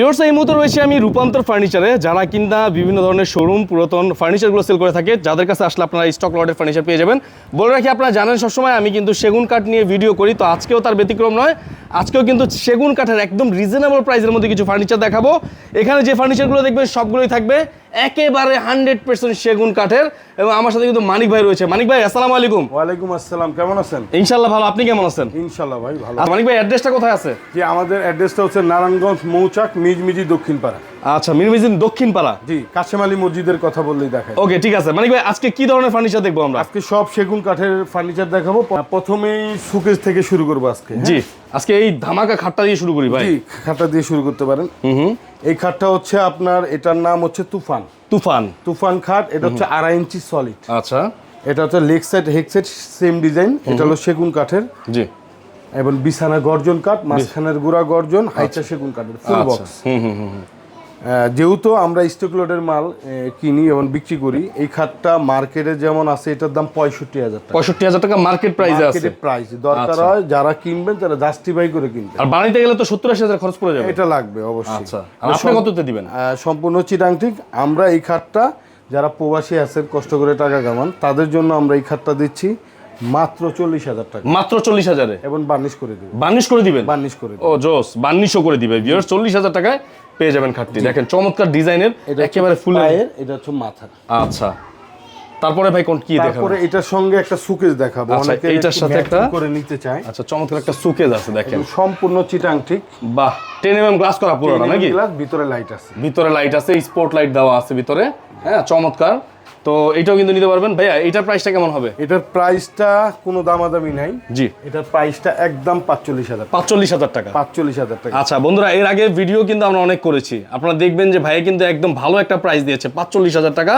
Viewers এই মুহূর্তে রয়েছে আমি রূপান্তর ফার্নিচারে, যারা কিনা বিভিন্ন ধরনের শোরুম পুরাতন ফার্নিচারগুলো সেল করে থাকে, যাদের কাছে আসলে আপনারা স্টক লটের ফার্নিচার পেয়ে যাবেন। বলে রাখি, আপনারা জানেন সবসময় আমি কিন্তু সেগুন কাঠ নিয়ে ভিডিও করি, তো আজকেও তার ব্যতিক্রম নয়। আজকেও কিন্তু সেগুন কাঠের একদম রিজনেবল প্রাইসের মধ্যে কিছু ফার্নিচার দেখাবো। এখানে যে ফার্নিচারগুলো দেখবেন, সবগুলোই থাকবে। একেবারে হান্ড্রেড পার্সেন্ট সেগুন কাঠের এবং আমার সাথে কিন্তু মানিক ভাই রয়েছে। মানিক ভাই আসসালামু আলাইকুম। ওয়ালাইকুম আসসালাম কেমন আছেন? ইনশাল্লাহ ভালো। আপনি কেমন আছেন? ইনশাল্লাহ ভাই ভালো। মানিক ভাই অ্যাড্রেসটা কোথায় আছে? যে আমাদের অ্যাড্রেসটা হচ্ছে নারায়ণগঞ্জ মৌচাক মিজমিজি দক্ষিণ পাড়া আচ্ছা মিরমিজিন দক্ষিণ পাড়া। জি কাশেম আলী মসজিদের কথা বললেই দেখায়। ওকে ঠিক আছে। মানে ভাই আজকে কি ধরনের ফার্নিচার দেখব আমরা? আজকে সব সেগুন কাঠের ফার্নিচার দেখাবো। প্রথমেই সুকেশ থেকে শুরু করব আজকে হ্যাঁ? জি আজকে এই ধামাকা খাটটা দিয়ে শুরু করি ভাই। জি খাটটা দিয়ে শুরু করতে পারেন। হুম এই খাটটা হচ্ছে আপনার এটার নাম হচ্ছে তুফান। তুফান। তুফান খাট এটা হচ্ছে আড়াই ইঞ্চি সলিড আচ্ছা। এটা হচ্ছে লেগ সাইড হেক সাইড সেম ডিজাইন এটা হলো সেগুন কাঠের। জি। এবং বিছানা গর্জন কাঠ মাঝখানের গুড়া গর্জন হাইচা সেগুন কাঠের ফুল আচ্ছা। বক্স হুম হুম হুম হুম। যেহেতু আমরা স্টক লোডের মাল কিনি এবং বিক্রি করি এই খাটটা মার্কেটে যেমন আছে এটার দাম পঁয়ষট্টি হাজার টাকা। পঁয়ষট্টি হাজার টাকা মার্কেট প্রাইসে আছে। প্রাইস দরকার আচ্ছা। হয় যারা কিনবেন তারা জাস্টিফাই করে কিনবেন। আর বানাইতে গেলে তো সত্তর আশি হাজার খরচ পড়ে যাবে। এটা লাগবে অবশ্যই। আচ্ছা। আপনি কততে দিবেন? সম্পূর্ণ চিটাংটিক আমরা এই খাতটা যারা প্রবাসী আছেন কষ্ট করে টাকা কামান তাদের জন্য আমরা এই খাতটা দিচ্ছি মাত্র চল্লিশ হাজার টাকা। মাত্র চল্লিশ হাজারে? এবং বার্নিশ করে দেবো। বার্নিশ করে দিবেন? বার্নিশ করে ও জোস বার্নিশও করে দিবে। চল্লিশ হাজার টাকায় পেয়ে যাবেন খাটটি দেখেন চমৎকার ডিজাইনের একেবারে ফুল পায়ের এটা হচ্ছে মাথা আচ্ছা। তারপরে ভাই কোন কি দেখাবো তারপরে এটার সঙ্গে একটা সুকেজ দেখাবো। আচ্ছা, অনেকে এটার সাথে একটা- করে নিতে চায়। আচ্ছা চমৎকার একটা সুকেজ আছে দেখেন। সম্পূর্ণ চিটাং ঠিক। বাহ 10 এমএম গ্লাস করা পুরো নাকি? গ্লাস ভিতরে লাইট আছে। ভিতরে লাইট আছে স্পট লাইট দেওয়া আছে ভিতরে। হ্যাঁ চমৎকার। তো এটাও কিন্তু নিতে পারবেন। ভাইয়া এটার প্রাইসটা কেমন হবে? এটার প্রাইসটা কোনো দামাদামি নাই। জি। এটার প্রাইসটা একদম পাঁচচল্লিশ হাজার পাঁচচল্লিশ হাজার টাকা। পাঁচচল্লিশ হাজার টাকা। আচ্ছা বন্ধুরা এর আগে ভিডিও কিন্তু আমরা অনেক করেছি। আপনারা দেখবেন যে ভাইয়া কিন্তু একদম ভালো একটা প্রাইস দিয়েছে পাঁচচল্লিশ হাজার টাকা।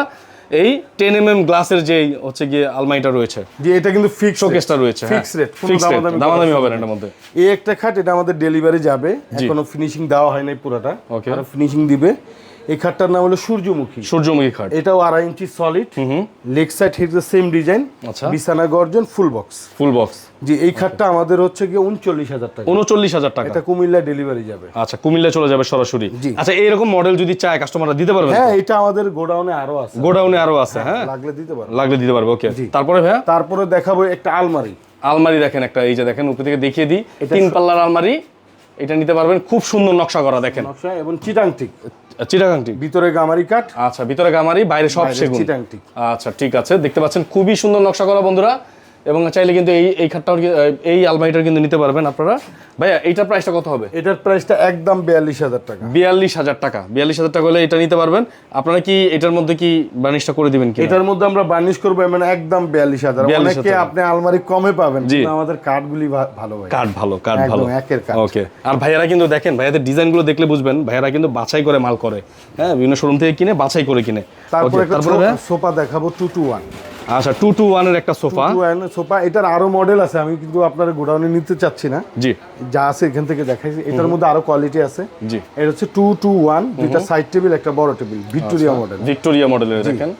এই টেন এম এম গ্লাসের যে হচ্ছে গিয়ে আলমারিটা রয়েছে যে এটা কিন্তু ফিক্স শোকেসটা রয়েছে ফিক্স রেট কোনো ফিক্স দামাদামি হবে না এটার মধ্যে। এই একটা খাট এটা আমাদের ডেলিভারি যাবে। এখনও ফিনিশিং দেওয়া হয় নাই পুরোটা. আর ফিনিশিং দিবে। এই খাটটার নাম হলো সূর্যমুখী। সূর্যমুখী খাট। এটাও আড়াই ইঞ্চি সলিড লেগ সাইড হিট সেম ডিজাইন আচ্ছা। বিছানা গর্জন ফুল বক্স ফুল বক্স জি এই খাটটা আমাদের হচ্ছে গিয়ে উনচল্লিশ হাজার টাকা। উনচল্লিশ হাজার টাকা। এটা কুমিল্লা ডেলিভারি যাবে। আচ্ছা কুমিল্লা চলে যাবে সরাসরি। জি। আচ্ছা এইরকম মডেল যদি চায় কাস্টমাররা দিতে পারবে? হ্যাঁ এটা আমাদের গোডাউনে আরও আছে। গোডাউনে আরও আছে হ্যাঁ লাগলে দিতে পারবে লাগলে দিতে পারবে ওকে তারপরে ভাইয়া? তারপরে দেখাবো একটা আলমারি। আলমারি দেখেন একটা এই যে দেখেন উপর থেকে দেখিয়ে দিই। তিন পাল্লার আলমারি। এটা নিতে পারবেন। খুব সুন্দর নকশা করা দেখেন। নকশা এবং চিটাংটিক চিটাগাংটি ভিতরে গামারি কাঠ। আচ্ছা ভিতরে গামারি বাইরে সব সেগুন। চিটাংটিক আচ্ছা ঠিক আছে। দেখতে পাচ্ছেন খুবই সুন্দর নকশা করা বন্ধুরা। এবং চাইলে কিন্তু এই এই খাটটাও এই আলমারিটাও কিন্তু নিতে পারবেন আপনারা। ভাইয়া এইটার প্রাইসটা কত হবে? এটার প্রাইসটা একদম বিয়াল্লিশ হাজার টাকা। বিয়াল্লিশ হাজার টাকা। বিয়াল্লিশ হাজার টাকা হলে এটা নিতে পারবেন। আপনারা কি এটার মধ্যে কি বার্নিশটা করে দিবেন কি এটার মধ্যে আমরা বার্নিশ করব মানে একদম বিয়াল্লিশ হাজার। অনেকে আপনি আলমারি কমে পাবেন জি। আমাদের কাঠগুলি ভালো হয়। কাঠ ভালো কাঠ ভালো। একের কাঠ। ওকে। আর ভাইয়ারা কিন্তু দেখেন ভাইয়াদের ডিজাইনগুলো দেখলে বুঝবেন ভাইয়ারা কিন্তু বাছাই করে মাল করে। হ্যাঁ বিভিন্ন শোরুম থেকে কিনে বাছাই করে কিনে। তারপরে? সোফা দেখাবো টু টু ওয়ান। আচ্ছা টু টু ওয়ানের একটা সোফা। সোফা এটার আরও মডেল আছে আমি কিন্তু আপনার গোডাউনে নিতে চাচ্ছি না। জি। যা আছে এখান থেকে দেখাইছি। এটার মধ্যে আরও কোয়ালিটি আছে। জি। এটা হচ্ছে টু টু ওয়ান দুইটা সাইড টেবিল একটা বড় টেবিল ভিক্টোরিয়া মডেল ভিক্টোরিয়া মডেলের দেখেন।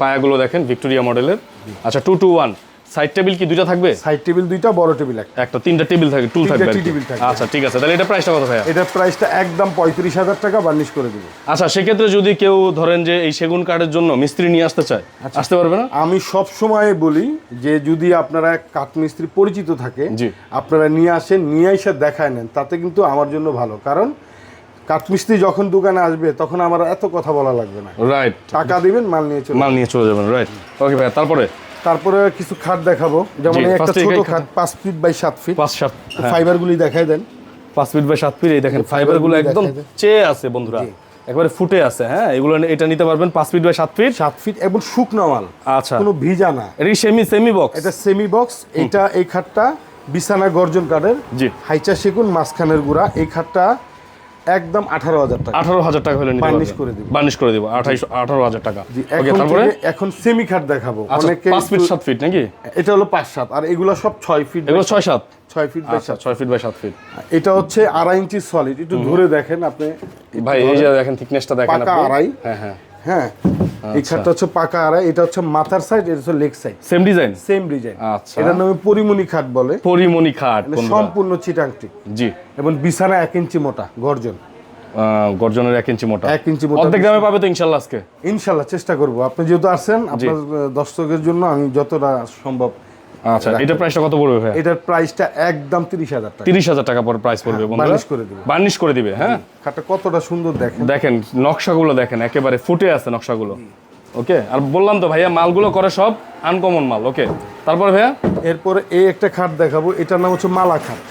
পায়াগুলো দেখেন ভিক্টোরিয়া মডেলের আচ্ছা two two one side table কি দুইটা থাকবে? সাইড টেবিল দুইটা বড় টেবিল একটা। একটা তিনটা টেবিল থাকে টুল থাকবে। টেবিল থাকবে। আচ্ছা ঠিক আছে তাহলে এটা প্রাইসটা কত ভাইয়া? এটার প্রাইসটা একদম পঁয়ত্রিশ হাজার টাকা বার্নিশ করে দেবো। আচ্ছা সেক্ষেত্রে যদি কেউ ধরেন যে এই সেগুন কাঠের জন্য মিস্ত্রি নিয়ে আসতে চায় আচ্ছা। আসতে পারবে না? আমি সব সময় বলি যে যদি আপনারা কাঠমিস্ত্রি পরিচিত থাকে। আপনারা নিয়ে আসেন নিয়ে এসে দেখায় নেন তাতে কিন্তু আমার জন্য ভালো। কারণ কাঠমিস্ত্রি যখন দোকানে আসবে তখন আমার এত কথা বলা লাগবে না। রাইট টাকা দিবেন মাল নিয়ে চলে মাল নিয়ে চলে যাবেন রাইট ওকে ভাইয়া তারপরে? তারপরে কিছু খাট দেখাবো। যেমন একটা ছোট খাট পাঁচ ফিট বাই সাত ফিট। পাঁচ সাত হ্যাঁ, ফাইবার গুলি দেখাই দেন। পাঁচ ফিট বাই সাত ফিট এই দেখেন ফাইবারগুলো একদম চেয়ে আছে বন্ধুরা। একবারে ফুটে আছে হ্যাঁ? এগুলো এটা নিতে পারবেন পাঁচ ফিট বাই সাত ফিট। সাত ফিট এবং শুকনো মাল আচ্ছা। কোনো ভিজা না। এটা সেমি সেমি বক্স এটা সেমি বক্স এটা এই খাটটা বিছানা গর্জন কাঠের জি। হাইচা সেগুন মাঝখানের গুড়া। এই খাটটা একদম আঠারো হাজার টাকা। আঠারো হাজার টাকা হলে বার্নিশ করে দিব। বার্নিশ করে দিব আঠাইশ আঠারো হাজার টাকা। তারপরে? এখন সেমি খাট দেখাবো। আচ্ছা অনেকে পাঁচ ফিট সাত ফিট নাকি? এটা হলো পাঁচ সাত। আর এগুলো সব ছয় ফিট এগুলো ছয় সাত? ছয় ফিট বাই আচ্ছা সাত। ছয় ফিট বাই সাত ফিট এটা হচ্ছে আড়াই ইঞ্চি সলিড একটু ধরে দেখেন আপনি। ভাই এই যে দেখেন থিকনেসটা দেখেন আপনি। আড়াই। হ্যাঁ হ্যাঁ। হ্যাঁ এই খাটটা হচ্ছে পাকা আড়াই এটা হচ্ছে মাথার সাইড এটা হচ্ছে leg side same design same design আচ্ছা। এটার নামে পরিমণি খাট বলে। পরিমণি খাট মানে সম্পূর্ণ চিটাংটি। জি। এবং বিছানা এক ইঞ্চি মোটা গর্জন। গর্জনের এক ইঞ্চি মোটা। এক ইঞ্চি মোটা অর্ধেক দামে পাবে তো ইনশাল্লাহ আজকে? ইনশাল্লাহ চেষ্টা করব। আপনি যেহেতু আসছেন আপনার দর্শকের জন্য আমি যতটা সম্ভব আচ্ছা এটার প্রাইসটা কত পড়বে ভাই এটার প্রাইসটা একদম তিরিশ হাজার টাকা। তিরিশ হাজার টাকা পর প্রাইস পড়বে বন্ধুরা। বার্নিশ করে দিবে। বার্নিশ করে দিবে হ্যাঁ? খাটটা কতটা সুন্দর দেখেন। দেখেন নকশাগুলো দেখেন একেবারে ফুটে আছে নকশাগুলো। ওকে? আর বললাম তো ভাইয়া মালগুলো করে সব আনকমন মাল ওকে? তারপর ভাইয়া? এরপরে এই একটা খাট দেখাবো এটার নাম হচ্ছে মালা খাট।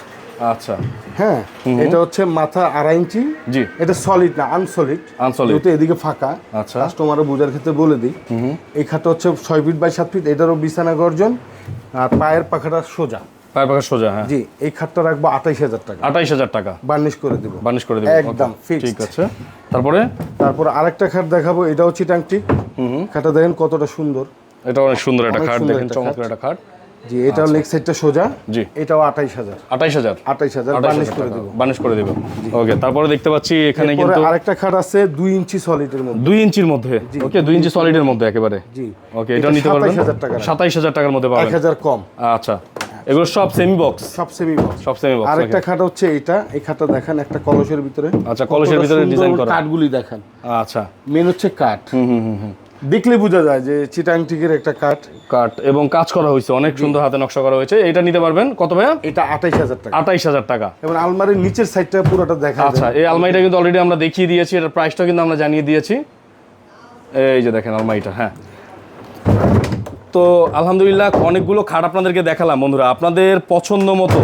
আচ্ছা। হ্যাঁ এটা হচ্ছে মাথা আড়াই ইঞ্চি। জি। এটা সলিড না আনসলিড। যেহেতু এদিকে ফাঁকা আচ্ছা। কাস্টমারও বোঝার ক্ষেত্রে বলে দিই। এই খাটটা হচ্ছে ছয় ফিট বাই সাত ফিট এটারও বিছানা গর্জন আর পায়ের পাখাটা সোজা। পায়ের পাখা সোজা হ্যাঁ। জি এই খাটটা রাখব আঠাইশ হাজার টাকা। আঠাইশ হাজার টাকা। বার্নিশ করে দিব। বার্নিশ করে দেবে। একদম ঠিক আছে। তারপরে? তারপর আরেকটা খাট দেখাবো এটাও চিটাংটিক খাটটা দেখেন কতটা সুন্দর। এটা অনেক সুন্দর একটা খাট দেখেন চমৎকার একটা খাট। জি এটাও লেগ সাইডটা সোজা। জি। এটাও আঠাইশ হাজার। আঠাইশ হাজার? আঠাইশ হাজার বার্নিশ করে দেবো। বার্নিশ করে দেবো। ওকে তারপরে দেখতে পাচ্ছি এখানে কিন্তু আরেকটা খাট আছে দুই ইঞ্চি সলিডের মধ্যে। দুই ইঞ্চির মধ্যে? ওকে দুই ইঞ্চি সলিডের মধ্যে একেবারে? জি। ওকে এটা নিতে পারবেন? 27,000 টাকা। সাতাইশ হাজার টাকার মধ্যে এক পাবেন হাজার কম। আচ্ছা এগুলো সব সেমি বক্স সব সেমি বক্স সব সেমি বক্স আরেকটা খাট হচ্ছে এটা। এই খাটটা দেখেন একটা কলসের ভিতরে। আচ্ছা, কলসের ভিতরে design করা। কাঠগুলি দেখেন। আচ্ছা। মেন হচ্ছে কাঠ। হুম হুম হুম। দেখলে বোঝা যায় যে চিটাং টিকের একটা কাঠ। কাট এবং কাজ করা হয়েছে অনেক সুন্দর হাতে নকশা করা হয়েছে। এটা নিতে পারবেন কত ভাইয়া? এটা আঠাইশ হাজার টাকা। আঠাইশ হাজার টাকা। এবং আলমারির নিচের সাইডটা পুরোটা দেখা আচ্ছা এই আলমারিটা কিন্তু অলরেডি আমরা দেখিয়ে দিয়েছি এটার প্রাইসটা কিন্তু আমরা জানিয়ে দিয়েছি। এই যে দেখেন আলমারিটা হ্যাঁ। তো আলহামদুলিল্লাহ অনেকগুলো খাট আপনাদেরকে দেখালাম বন্ধুরা। আপনাদের পছন্দ মতো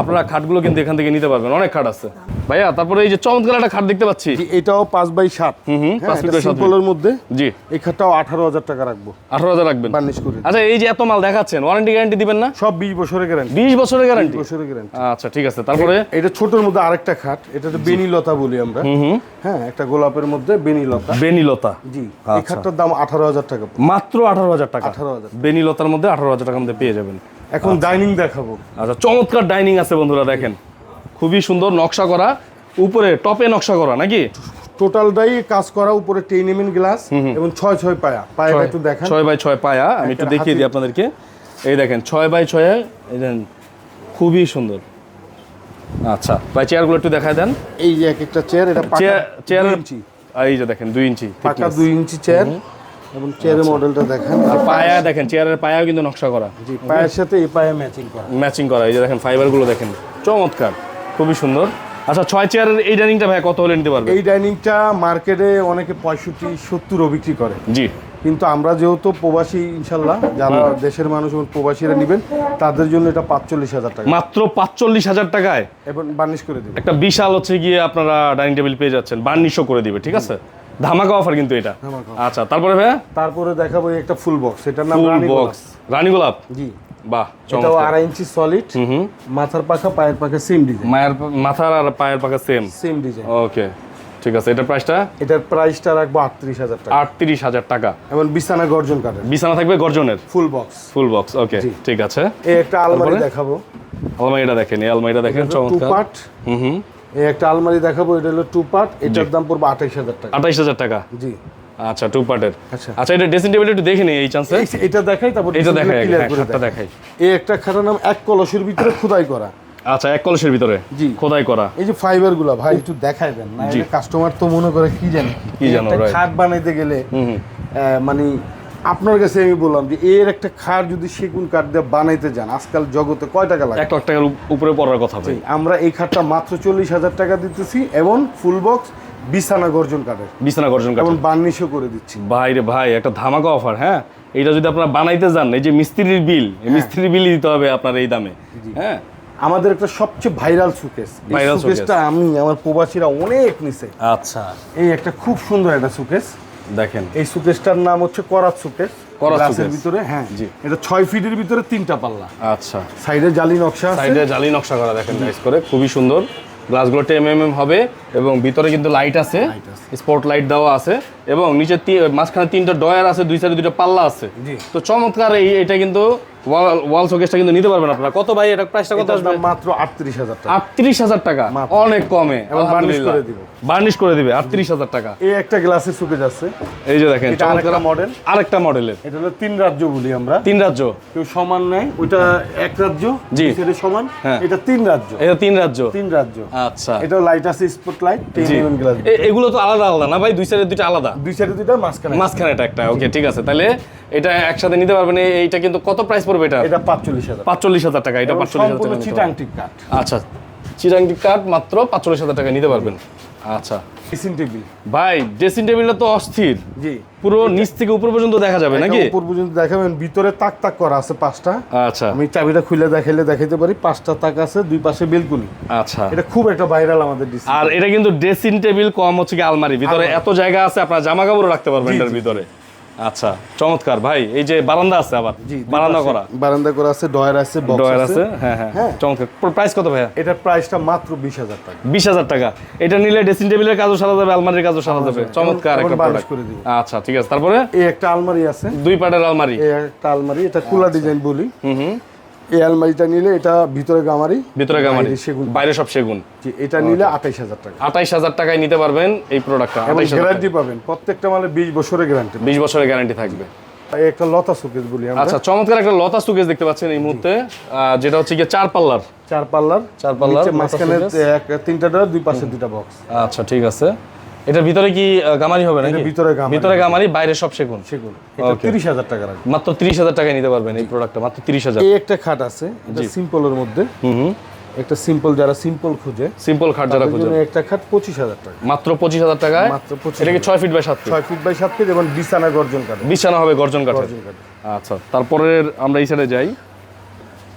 আপনারা খাটগুলো কিন্তু এখান থেকে নিতে পারবেন অনেক খাট আছে। ভাইয়া তারপরে এই যে চমৎকার একটা খাট দেখতে পাচ্ছি। এটাও পাঁচ বাই সাত। ফিট। সিম্পলের মধ্যে। জি। এই খাটটাও আঠারো হাজার টাকা রাখব। আঠারো হাজার রাখবেন। বার্নিশ করে। আচ্ছা এই যে এত মাল দেখাচ্ছেন ওয়ারেন্টি গ্যারান্টি দিবেন না? সব বিশ বছরের গ্যারান্টি বিশ বছরের গ্যারান্টি বছরের গ্যারান্টি আচ্ছা ঠিক আছে তারপরে? এটা ছোটর মধ্যে আরেকটা খাট এটা তো বেনিলতা বলি আমরা। হ্যাঁ একটা গোলাপের মধ্যে বেনিলতা বেনিলতা জি এই খাটটার দাম আঠারো হাজার টাকা। মাত্র আঠারো হাজার টাকা। 18,000 বেনিলতার মধ্যে আঠারো হাজার টাকার মধ্যে পেয়ে যাবেন। এখন ডাইনিং দেখাবো। আচ্ছা চমৎকার ডাইনিং আছে বন্ধুরা দেখেন। খুবই সুন্দর নকশা করা উপরে টপে নকশা করা নাকি? টোটালটাই কাজ করা উপরে টেন গ্লাস এবং ছয় ছয় পায়া। পায়াটা একটু দেখেন। ছয় বাই ছয় পায়া আমি একটু দেখিয়ে দিই আপনাদেরকে। এই দেখেন ছয় বাই ছয় এই দেখেন খুবই সুন্দর। আচ্ছা ভাই চেয়ারগুলো একটু দেখায় দেন। এই যে এক একটা চেয়ার এটা চেয়ার ইঞ্চি। এই যে দেখেন দুই ইঞ্চি পাকা। দুই ইঞ্চি চেয়ার এবং চেয়ারের মডেলটা দেখেন। আর পায়া দেখেন চেয়ারের পায়াও কিন্তু নকশা করা। জি পায়ের সাথে এই পায়া ম্যাচিং করা। ম্যাচিং করা এই যে দেখেন ফাইবারগুলো দেখেন চমৎকার। খুবই সুন্দর। আচ্ছা ছয় চেয়ারের এই ডাইনিংটা ভাই কত হলে নিতে পারবে? এই ডাইনিংটা মার্কেটে অনেকে পঁয়ষট্টি সত্তরও বিক্রি করে। জি। কিন্তু আমরা যেহেতু প্রবাসী ইনশাল্লাহ যারা দেশের মানুষ এবং প্রবাসীরা নেবেন তাদের জন্য এটা পাঁচচল্লিশ হাজার টাকা। মাত্র পাঁচচল্লিশ হাজার টাকায় এবং বার্নিশ করে দেবে। একটা বিশাল হচ্ছে গিয়ে আপনারা ডাইনিং টেবিল পেয়ে যাচ্ছেন। বার্নিশও করে দিবে ঠিক আছে? ধামাকা অফার কিন্তু এটা। আচ্ছা তারপরে ভাইয়া? তারপরে দেখাবো একটা ফুল বক্স এটার নাম ফুল রানী বক্স রানী গোলাপ? জি। বাহ এটাও আড়াই ইঞ্চি সলিড মাথার পাখা পায়ের পাখা সেম ডিজাইন মায়ের মাথার আর পায়ের পাকা সেম সেম ডিজাইন ওকে ঠিক আছে এটার প্রাইসটা এটার প্রাইসটা রাখব আটত্রিশ হাজার টাকা। আটত্রিশ হাজার টাকা। এবং বিছানা গর্জন কাঠের। বিছানা থাকবে গর্জনের? Full box full box okay. ঠিক আছে। এই একটা আলমারি দেখাবো। আলমারিটা দেখেন এই আলমারিটা দেখেন চমৎকার। হুম হুম। এই একটা আলমারি দেখাবো এটা হলো টু পার্ট এটার দাম পড়বে আঠাইশ হাজার টাকা। আঠাইশ হাজার টাকা? জি। আচ্ছা টু পার্টের আচ্ছা। আচ্ছা এটা ড্রেসিং টেবিল একটু দেখে নিই এই চান্সে এটা দেখাই তারপর এটা দেখাই ক্লিয়ার হ্যাঁ, দেখাই। এই একটা খাটার নাম এক কলসের ভিতরে খোদাই করা। আচ্ছা এক কলসের ভিতরে? জি। খোদাই করা। এই যে ফাইবারগুলা ভাই একটু দেখাই দেন। না। কাস্টমার তো মনে করে কি জানে কি জানো, খাট বানাইতে গেলে মানে আপনার কাছে আমি বললাম যে এর একটা খাট যদি সেগুন কাঠ দিয়ে বানাইতে যান আজকাল জগতে কয় টাকা লাগে? এক লাখ টাকার উপরে পড়ার কথা ভাই। আমরা এই খাটটা মাত্র চল্লিশ হাজার টাকা দিতেছি এবং ফুল বক্স বিছানা গর্জন কাঠের। বিছানা গর্জন কাঠ এবং বার্নিশও করে দিচ্ছি। ভাই রে ভাই একটা ধামাকা অফার হ্যাঁ? এটা যদি আপনারা বানাইতে যান এই যে মিস্ত্রির বিল এই মিস্ত্রির বিলই দিতে হবে আপনার এই দামে হ্যাঁ? আমাদের একটা সবচেয়ে ভাইরাল সুকেস Viral সুকেসটা আমি আমার প্রবাসীরা অনেক নিছে। আচ্ছা। এই একটা খুব সুন্দর একটা সুকেস দেখেন। এই সুকেশটার নাম হচ্ছে করাত সুকেশ। গ্লাসের ভিতরে হ্যাঁ। জি। এটা ছয় ফিটের ভিতরে তিনটা পাল্লা। আচ্ছা। সাইডে জালি নকশা আছে। সাইডে জালি নকশা করা দেখেন নাইস করে খুবই সুন্দর। গ্লাসগুলো টেম এম এম হবে এবং ভিতরে কিন্তু লাইট আছে। স্পট লাইট দেওয়া আছে। এবং নিচে মাঝখানে তিনটা ডয়ার আছে দুই সাইডে দুইটা পাল্লা আছে। তো চমৎকার এই এটা কিন্তু ওয়াল ওয়াল শোকেসটা কিন্তু নিতে পারবেন আপনারা। কত ভাই এটা প্রাইসটা কত আসবে? মাত্র আটত্রিশ হাজার টাকা। আটত্রিশ হাজার টাকা। অনেক কমে। এবং varnish করে দিব। বার্নিশ করে দিবে আটত্রিশ হাজার টাকা। এই একটা গ্লাসের সুকেজ আছে। এই যে দেখেন এটা আরেকটা মডেল আরেকটা মডেলের এটা হলো তিন রাজ্য বলি আমরা। তিন রাজ্য। কেউ সমান নেয় ওইটা এক রাজ্য জি। সেটা সমান। হ্যাঁ। এটা তিন রাজ্য। এটা তিন রাজ্য। তিন রাজ্য। আচ্ছা। এটা লাইট আছে স্পট লাইট গ্লাস এগুলো তো আলাদা আলাদা না ভাই? দুই সাইডে দুইটা আলাদা। দুই সাইডে দুইটা মাঝখানে মাঝখানে এটা একটা ওকে ঠিক আছে। তাহলে এটা একসাথে নিতে পারবেন এইটা কিন্তু কত প্রাইস পড়বে এটা? এটা পাঁচচল্লিশ হাজার। পাঁচচল্লিশ হাজার টাকা এটা এবং পাঁচচল্লিশ হাজার সম্পূর্ণ টাকা নিতে চিটাং টিক কাট আচ্ছা চিরাংটি কাঠ মাত্র পাঁচচল্লিশ হাজার টাকা নিতে পারবেন। আচ্ছা। ড্রেসিং টেবিল ভাই ড্রেসিং টেবিলটা তো অস্থির। জি। পুরো নিচ থেকে উপর পর্যন্ত দেখা যাবে নাকি? উপর পর্যন্ত দেখাবেন ভিতরে তাক তাক করা আছে পাঁচটা। আচ্ছা। আমি চাবিটা খুলে দেখাইলে দেখাইতে পারি পাঁচটা তাক আছে দুই পাশে বেলকুনি। আচ্ছা। এটা খুব একটা ভাইরাল আমাদের ডিসি আর এটা কিন্তু ড্রেসিং টেবিল কম হচ্ছে কি আলমারি ভিতরে। এত জায়গা আছে আপনার জামা কাপড় রাখতে পারবেন এটার ভিতরে। আচ্ছা চমৎকার। ভাই এই যে বারান্দা আছে আবার? বারান্দা করা। বারান্দা করা আছে ডয়ার আছে বক্স ডয়ার আছে হ্যাঁ হ্যাঁ হ্যাঁ। চমৎকার। প্রাইস কত ভাইয়া? এটার প্রাইসটা মাত্র বিশ হাজার টাকা। বিশ হাজার টাকা। এটা নিলে ড্রেসিং টেবিলের কাজও সারা যাবে আলমারির কাজও সারা যাবে। চমৎকার একটা প্রোডাক্ট করে দিব। আচ্ছা ঠিক আছে। তারপরে? এই একটা আলমারি আছে। দুই পাটের আলমারি। এই একটা আলমারি এটা কুলা ডিজাইন বলি। হুম হুম। এই আলমারিটা নিলে এটা ভিতরে গামারি ভিতরে গামারি। বাইরে সেগুন। বাইরে সব সেগুন। জি, এটা নিলে আঠাইশ হাজার টাকা। আঠাইশ হাজার টাকায় নিতে পারবেন এই প্রোডাক্টটা আঠাইশ গ্যারান্টি পাবেন। প্রত্যেকটা মালে বিশ বছরের গ্যারান্টি বিশ বছরের গ্যারান্টি থাকবে। একটা লতা শোকেস বলি আমরা। আচ্ছা চমৎকার একটা লতা সুকেস দেখতে পাচ্ছেন এই মুহূর্তে। যেটা হচ্ছে গিয়ে চার পাল্লার। চার পাল্লার। চার পাল্লার মাঝখানে তিনটা ডোর দুই পাশে দুইটা বক্স আচ্ছা ঠিক আছে। এটার ভিতরে কি গামারি হবে নাকি? ভিতরে গামারি। ভিতরে গামারি বাইরে সব সেগুন। সেগুলো এটা তিরিশ হাজার টাকা রাখবে। মাত্র তিরিশ হাজার টাকায় নিতে পারবেন এই প্রোডাক্টটা মাত্র তিরিশ হাজার। এই একটা খাট আছে এটা সিম্পলের মধ্যে। হুম হুম। একটা সিম্পল যারা সিম্পল খুঁজে সিম্পল খাট যারা খুঁজে। একটা খাট পঁচিশ হাজার টাকা। মাত্র পঁচিশ হাজার টাকায়? মাত্র পঁচিশ এটা কি ছয় ফিট বাই সাত ফিট ছয় ফিট বাই সাত ফিট এবং বিছানা গর্জন কাটে বিছানা হবে গর্জন কাটে আচ্ছা তারপরে আমরা এই সাইডে যাই।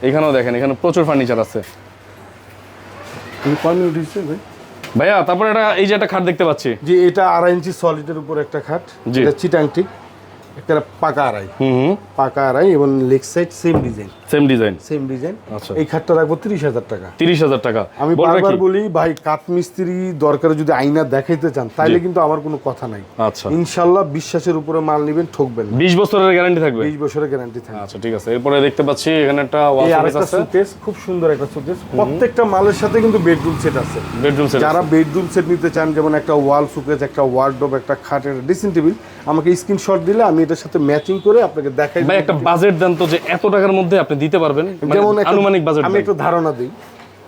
এখানেও দেখেন এখানে প্রচুর ফার্নিচার আছে। তুমি কয় মিনিট ভাই? ভাইয়া তারপরে এটা এই যে একটা খাট দেখতে পাচ্ছি। জি এটা আড়াই ইঞ্চি সলিডের উপর একটা খাট। যেটা এটা চিটাং ঠিক। একটা পাকা আড়াই। হুম পাকা আড়াই এবং leg side same design. Same design. Same design. আচ্ছা। এই খাটটা রাখব তিরিশ হাজার টাকা। তিরিশ হাজার টাকা। আমি বারবার বলি ভাই কাঠ মিস্ত্রি দরকারে যদি আইনা দেখাইতে চান তাইলে কিন্তু আমার কোনো কথা নাই। আচ্ছা। ইনশাল্লাহ বিশ্বাসের উপরে মাল নিবেন ঠকবেন বিশ বছরের গ্যারান্টি থাকবে? বিশ বছরের গ্যারান্টি থাকে আচ্ছা ঠিক আছে। এরপরে দেখতে পাচ্ছি এখানে একটা সুকেস খুব সুন্দর একটা সুকেস প্রত্যেকটা মালের সাথে কিন্তু বেডরুম সেট আছে। বেডরুম সেট যারা বেডরুম সেট নিতে চান যেমন একটা ওয়াল সুকেস একটা ওয়ার্ডরোব একটা খাটের ড্রেসিং টেবিল আমাকে স্ক্রিনশট দিলে আমি এটার সাথে ম্যাচিং করে আপনাকে দেখাই ভাই একটা বাজেট দেন তো যে এত টাকার মধ্যে আপনি দিতে পারবেন। মানে যেমন আনুমানিক বাজেট আমি একটু ধারণা দিই।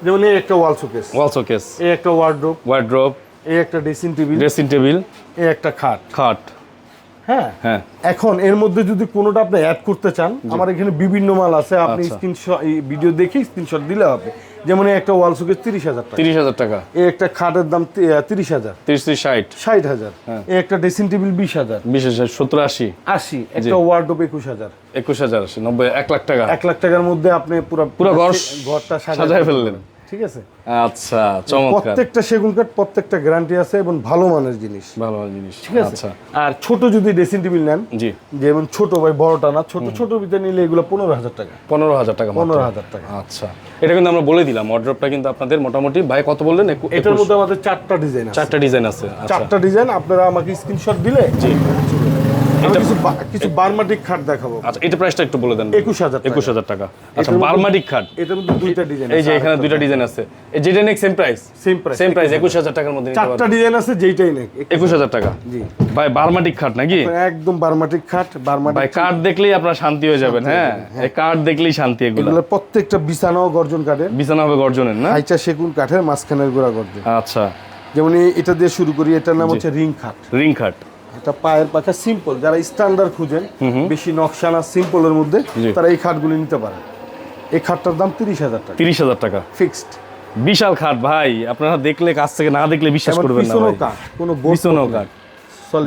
যেমন এই একটা ওয়াল সুকেস ওয়াল শোকেস এই একটা ওয়ার্ডরোব ওয়ার্ড্রপ এই একটা ড্রেসিং টেবিল ড্রেসিং টেবিল এই একটা খাট। খাট। হ্যাঁ? হ্যাঁ। এখন এর মধ্যে যদি কোনোটা আপনি অ্যাড করতে চান আমার এখানে বিভিন্ন মাল আছে। আপনি আচ্ছা। স্ক্রিনশট ভিডিও দেখে স্ক্রিনশট দিলে হবে। যেমন একটা ওয়াল সুকেস তিরিশ হাজার টাকা। তিরিশ হাজার টাকা। এই একটা খাটের দাম তিরিশ হাজার। তিরিশ তিরিশ ষাট। ষাট হাজার। হ্যাঁ। এই একটা ড্রেসিং টেবিল বিশ হাজার। বিশ হাজার সত্তর আশি। আশি একটা ওয়ার্ডোব একুশ হাজার। একুশ হাজার আশি নব্বই এক লাখ টাকা। এক লাখ টাকার মধ্যে আপনি পুরো পুরো ঘর ঘরটা সাজায় ফেললেন। ঠিক আছে? আচ্ছা চমৎকার। প্রত্যেকটা সেগুন কাঠ প্রত্যেকটা গ্যারান্টি আছে এবং ভালো মানের জিনিস। ভালো ভালো জিনিস ঠিক আছে? আচ্ছা। আর ছোট যদি ড্রেসিং টেবিল নেন জি। যেমন ছোট ভাই বড়টা না ছোট ছোট ভিতরে নিলে এগুলো পনেরো হাজার টাকা। পনেরো হাজার টাকা পনেরো হাজার টাকা। আচ্ছা। এটা কিন্তু আমরা বলে দিলাম অর্ডারটা কিন্তু আপনাদের মোটামুটি ভাই কত বললেন? এটার মধ্যে আমাদের চারটা ডিজাইন চারটা ডিজাইন আছে আচ্ছা। চারটা ডিজাইন আপনারা আমাকে স্ক্রিনশট দিলে আমি কিছু বা- কিছু বার্মাটিক খাট দেখাবো। আচ্ছা এটা প্রাইসটা একটু বলে দেন। টাকা। আচ্ছা বার্মাটিক খাট। এটার মধ্যে দুইটা ডিজাইন এই যে এখানে দুইটা ডিজাইন আছে। এই যেটা নেক same price same price same টাকার মধ্যে চারটা ডিজাইন আছে যেইটাই নেই একুশ টাকা? জি। ভাই বার্মাটিক খাট নাকি? একদম বার্মাটিক খাট ভাই কার্ড দেখলেই আপনার শান্তি হয়ে যাবেন হ্যাঁ? এই কার্ড দেখলেই শান্তি এগুলো। এগুলো প্রত্যেকটা বিছানাও গর্জন কাঠের। বিছানা হবে গর্জনের না? সেগুন কাঠের মাঝখানের গোড়া গর্জন। আচ্ছা। যেমন এটা দিয়ে শুরু করি এটার নাম হচ্ছে রিং খাট। রিং খাট। এটা পায়ের পাখা সিম্পল যারা স্ট্যান্ডার্ড খুঁজেন বেশি নকশা না সিম্পলের মধ্যে তারা এই খাটগুলি নিতে পারে। এই খাটটার দাম তিরিশ হাজার টাকা। তিরিশ হাজার টাকা। ফিক্সড বিশাল খাট ভাই আপনারা দেখলে কাছ থেকে না দেখলে বিশ্বাস করবেন না ভাই। কোনো পিছনেও কাঠ।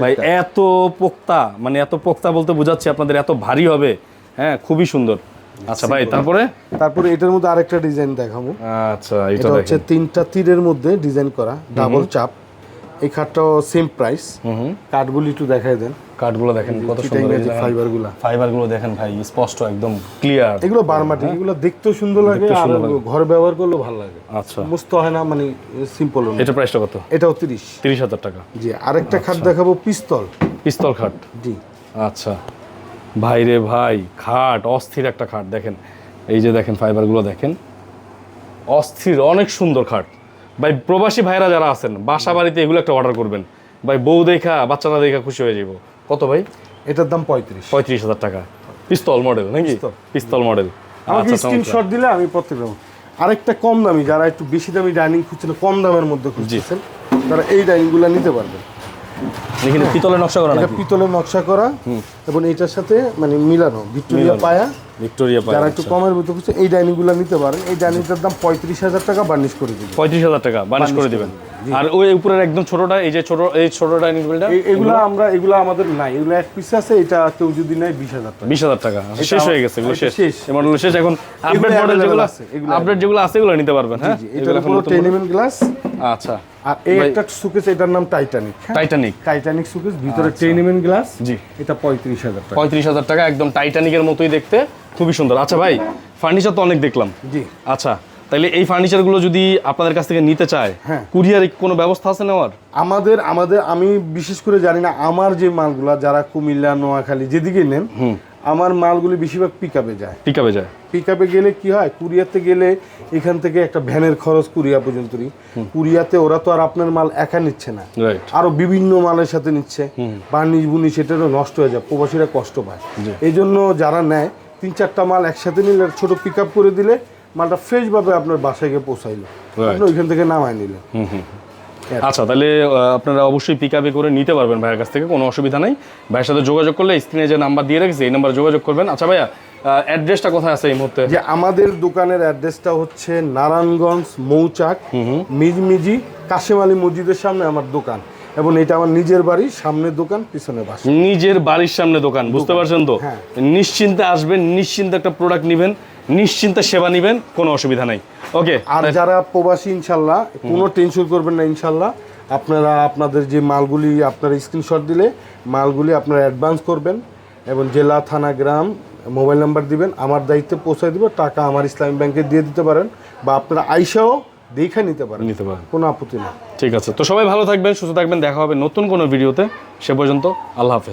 ভাই এত পোক্তা মানে এত পোক্তা বলতে বোঝাচ্ছি আপনাদের এত ভারী হবে। হ্যাঁ খুবই সুন্দর। আচ্ছা ভাই তারপরে? তারপরে এটার মধ্যে আরেকটা ডিজাইন দেখাবো। আচ্ছা এটা হচ্ছে তিনটা তীরের মধ্যে ডিজাইন করা ডাবল চাপ। এই খাটটাও সেম প্রাইস কাঠগুলি একটু দেখাই দেন। কাঠগুলো দেখেন কত সুন্দর এই দেখেন। ফাইবারগুলা ফাইবারগুলো দেখেন ভাই স্পষ্ট একদম ক্লিয়ার এগুলো বারমাটি এগুলো দেখতেও সুন্দর লাগে আর ঘর ব্যবহার করলেও ভালো লাগে। আচ্ছা। সমস্ত হয় না মানে সিম্পল এটা প্রাইসটা কত? এটাও তিরিশ। তিরিশ হাজার টাকা। জি আরেকটা খাট আচ্ছা। দেখাবো পিস্তল। পিস্তল খাট? জি। আচ্ছা। ভাই রে ভাই খাট অস্থির একটা খাট। দেখেন এই যে দেখেন ফাইবারগুলো দেখেন। অস্থির অনেক সুন্দর খাট। ভাই প্রবাসী ভাইরা যারা আছেন বাসা বাড়িতে এগুলো একটা অর্ডার করবেন। ভাই বউ দেখা বাচ্চারা দেখা খুশি হয়ে যাব কত ভাই? এটার দাম পঁয়ত্রিশ। পঁয়ত্রিশ হাজার টাকা। পিস্তল মডেল নাকি? পিস্তল। মডেল আমাকে আচ্ছা স্ক্রিনশট দিলে আমি প্রত্যেক আরেকটা কম দামি যারা একটু বেশি দামি ডাইনিং খুঁজছেন কম দামের মধ্যে খুঁজছেন তারা এই ডাইনিংগুলো নিতে পারবেন। এখানে পিতলের নকশা করা পিতলের নকশা করা এবং এটার সাথে মানে মিলানো ভিক্টোরিয়া পায়া ভিক্টোরিয়া যারা একটু কমের ভিতরে খুঁজছে এই ডাইনিংগুলো নিতে পারেন। এই ডাইনিংটার দাম পঁয়ত্রিশ হাজার টাকা বার্নিশ করে দিবে। পঁয়ত্রিশ হাজার টাকা বানিশ করে দিবেন। আর ওই উপরের একদম ছোটটা এই যে ছোট এই ছোট ডাইনিং টেবিলটা এগুলো আমরা এগুলো আমাদের নাই। এগুলো এক পিস আছে এটা কেউ যদি নেয় বিশ হাজার টাকা। বিশ হাজার টাকা। শেষ হয়ে গেছে এগুলো শেষ। শেষ। এই মডেল শেষ। এখন আপডেট মডেল যেগুলো আছে, এগুলো আপডেট যেগুলো আছে এগুলো নিতে পারবেন হ্যাঁ? টেন এমএম গ্লাস আচ্ছা। আর এই একটা সুকেস এটার নাম টাইটানিক টাইটানিক টাইটানিক সুকেস ভিতরে টেন গ্লাস জি। এটা পঁয়ত্রিশ হাজার টাকা। পঁয়ত্রিশ হাজার টাকা একদম টাইটানিকের মতোই দেখতে। খুবই সুন্দর। আচ্ছা ভাই ফার্নিচার তো অনেক দেখলাম। জি। আচ্ছা তাহলে এই ফার্নিচারগুলো যদি আপনাদের কাছ থেকে নিতে চায় হ্যাঁ। কুরিয়ার কোনো ব্যবস্থা আছে নেওয়ার? আমাদের আমাদের আমি বিশেষ করে জানি না আমার যে মালগুলা যারা কুমিল্লা নোয়াখালী যেদিকে নেন আমার মালগুলি বেশিরভাগ পিক আপে যায়। পিক আপে যায়। পিক আপে গেলে কি হয় কুরিয়াতে গেলে এখান থেকে একটা ভ্যানের খরচ কুরিয়া পর্যন্তই কুরিয়াতে ওরা তো আর আপনার মাল একা নিচ্ছে না। আরও বিভিন্ন মালের সাথে নিচ্ছে। বার্নিশ বুনি সেটারও নষ্ট হয়ে যায় প্রবাসীরা কষ্ট পায়। এই জন্য যারা নেয় তিন চারটা মাল একসাথে নিলে ছোট পিক আপ করে দিলে মালটা ফ্রেশ ভাবে আপনার বাসায় গিয়ে পৌঁছাইলো। আপনি ওইখান থেকে নামায় নিলেন। আচ্ছা তাহলে আপনারা অবশ্যই পিক আপে করে নিতে পারবেন ভাইয়ের কাছ থেকে কোনো অসুবিধা নেই। ভাইয়ের সাথে যোগাযোগ করলে স্ক্রিনে যে নাম্বার দিয়ে রেখেছি এই নাম্বারে যোগাযোগ করবেন। আচ্ছা ভাইয়া অ্যাড্রেসটা কোথায় আছে এই মুহূর্তে? যে আমাদের দোকানের অ্যাড্রেসটা হচ্ছে নারায়ণগঞ্জ মৌচাক মিজমিজি কাশেম আলী মসজিদের সামনে আমার দোকান। এবং এটা আমার নিজের বাড়ি সামনের দোকান পিছনে বাসা। নিজের বাড়ির সামনে দোকান বুঝতে পারছেন তো? হ্যাঁ। নিশ্চিন্তে আসবেন নিশ্চিন্তে একটা প্রোডাক্ট নেবেন নিশ্চিন্তে সেবা নেবেন কোনো অসুবিধা নাই। ওকে আর যারা প্রবাসী ইনশাল্লাহ কোনো টেনশন করবেন না ইনশাল্লাহ। আপনারা আপনাদের যে মালগুলি আপনারা স্ক্রিনশট দিলে মালগুলি আপনারা অ্যাডভান্স করবেন এবং জেলা থানা গ্রাম মোবাইল নাম্বার দিবেন। আমার দায়িত্বে পৌঁছে দিব টাকা আমার ইসলামী ব্যাংকে দিয়ে দিতে পারেন। বা আপনারা আইসাও দেখে নিতে পারেন। নিতে পারেন। কোনো আপত্তি নেই। ঠিক আছে। তো সবাই ভালো থাকবেন সুস্থ থাকবেন। দেখা হবে নতুন কোনো ভিডিওতে। সে পর্যন্ত আল্লাহ হাফেজ।